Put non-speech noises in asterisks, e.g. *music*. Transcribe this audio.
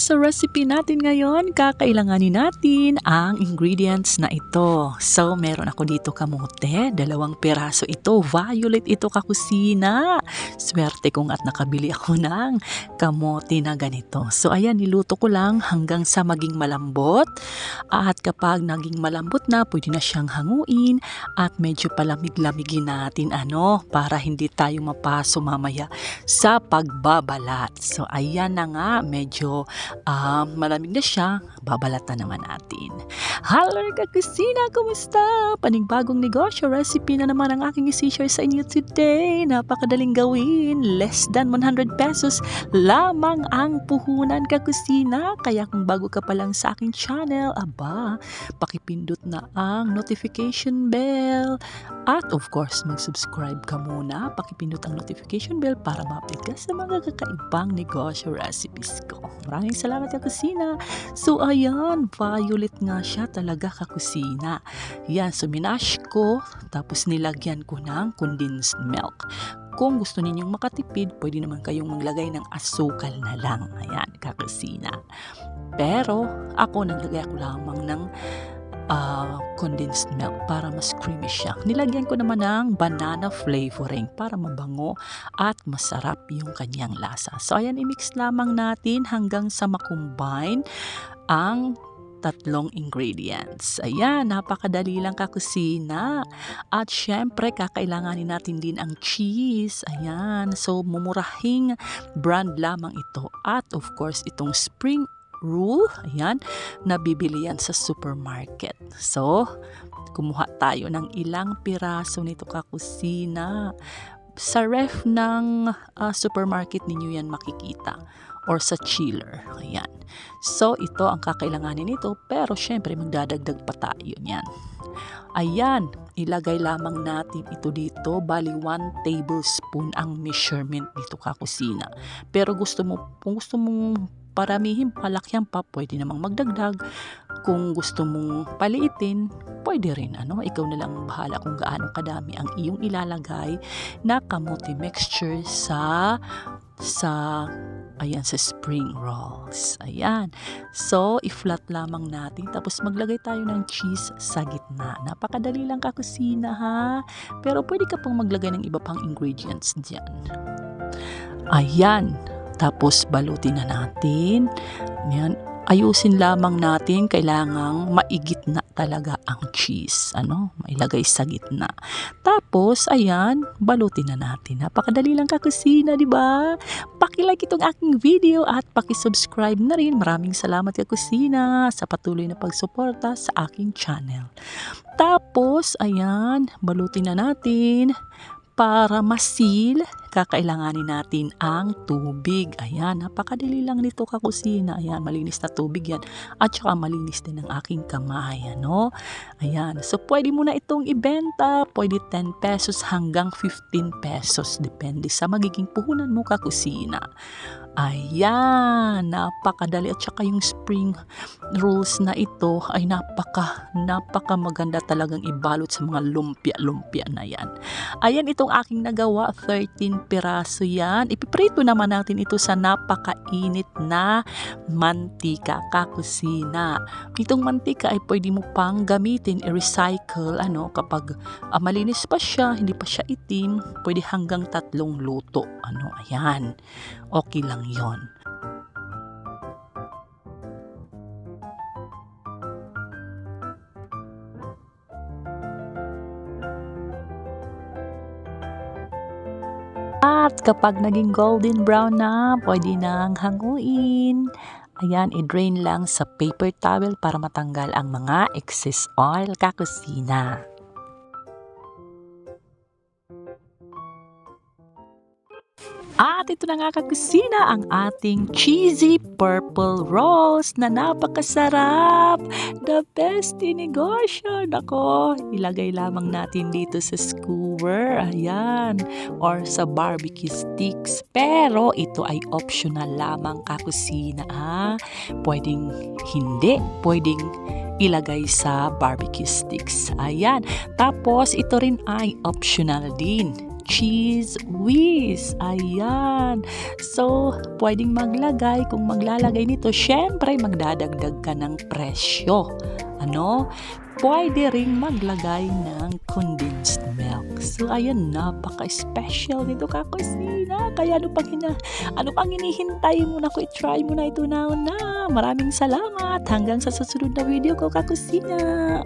sa recipe natin ngayon, kakailanganin natin ang ingredients na ito. So, meron ako dito kamote, dalawang piraso ito, violet ito kakusina. Swerte kong at nakabili ako *laughs* ng kamote na ganito. So, ayan, niluto ko lang hanggang sa maging malambot. At kapag naging malambot na, pwede na siyang hanguin at medyo palamig-lamigin natin ano, para hindi tayo mapaso mamaya sa pagbabalat. So, ayan na nga, medyo uh, malamig na siya, babalatan naman natin. Hello kakusina, kumusta? Panigbagong negosyo, recipe na naman ang aking isi-share sa inyo today. Napakadaling gawin, less than 100 pesos lamang ang puhunan kakusina. Kaya kung bago ka pa lang sa aking channel, aba, pakipindot na ang notification bell. At of course, mag-subscribe ka muna. Pakipindot ang notification bell para ma-update ka sa mga kakaibang negosyo recipes ko. Maraming salamat kakusina. So ayan, violet nga siya talaga kakusina. Yan, so minash ko, tapos nilagyan ko ng condensed milk. Kung gusto ninyong makatipid, pwede naman kayong maglagay ng asukal na lang. Ayan, kakusina. Pero ako naglagay ako lamang ng uh, condensed milk para mas creamy siya. Nilagyan ko naman ng banana flavoring para mabango at masarap yung kanyang lasa. So ayan, i-mix lamang natin hanggang sa makombine ang tatlong ingredients. Ayan, napakadali lang kakusina. At syempre, kakailanganin natin din ang cheese. Ayan, so mumurahing brand lamang ito. At of course, itong spring rule, ayan, nabibili yan sa supermarket. So, kumuha tayo ng ilang piraso nito kakusina. Sa ref ng uh, supermarket ninyo yan makikita or sa chiller. Ayan. So, ito ang kakailanganin nito pero syempre magdadagdag pa tayo niyan. Ayan, ilagay lamang natin ito dito. Bali, 1 tablespoon ang measurement dito kakusina. Pero gusto mo, kung gusto mong paramihin, palakyan pa, pwede namang magdagdag. Kung gusto mong paliitin, pwede rin. Ano? Ikaw na lang bahala kung gaano kadami ang iyong ilalagay na kamote mixture sa sa ayan sa spring rolls. Ayan. So, i-flat lamang natin. Tapos maglagay tayo ng cheese sa gitna. Napakadali lang kakusina ha. Pero pwede ka pang maglagay ng iba pang ingredients dyan. Ayan. Tapos balutin na natin. Yan. Ayusin lamang natin, kailangang maigit na talaga ang cheese. Ano? Mailagay sa gitna. Tapos, ayan, balutin na natin. Napakadali lang kakusina, di ba? Pakilike itong aking video at pakisubscribe na rin. Maraming salamat kakusina sa patuloy na pagsuporta sa aking channel. Tapos, ayan, balutin na natin para masil, kakailanganin natin ang tubig. Ayan, napakadali lang nito kakusina. Ayan, malinis na tubig yan. At saka malinis din ang aking kamay. Ano? Ayan, so pwede mo na itong ibenta. Pwede 10 pesos hanggang 15 pesos. Depende sa magiging puhunan mo kakusina. Ayan, napakadali at saka yung spring rolls na ito ay napaka, napaka maganda talagang ibalot sa mga lumpia-lumpia na yan. Ayan itong aking nagawa, 13 piraso yan. Ipiprito naman natin ito sa napakainit na mantika, kakusina. Itong mantika ay pwede mo pang gamitin, i-recycle, ano, kapag uh, malinis pa siya, hindi pa siya itim, pwede hanggang tatlong luto. Ano, ayan. Okay lang yon. At kapag naging golden brown na, pwede nang hanguin. Ayan, i-drain lang sa paper towel para matanggal ang mga excess oil kakusina. At ito na nga kakusina ang ating cheesy purple rolls na napakasarap. The best in negosyo. Nako, ilagay lamang natin dito sa skewer. Ayan. Or sa barbecue sticks. Pero ito ay optional lamang kakusina. Ah. Pwedeng hindi. Pwedeng ilagay sa barbecue sticks. Ayan. Tapos, ito rin ay optional din cheese whiz. Ayan. So, pwedeng maglagay. Kung maglalagay nito, syempre magdadagdag ka ng presyo. Ano? Pwede ring maglagay ng condensed milk. So, ayan, napaka-special nito kakusina. Kaya ano pang, hina, ano pang hinihintay mo na ko? I-try mo na ito na na. Maraming salamat. Hanggang sa susunod na video ko kakusina.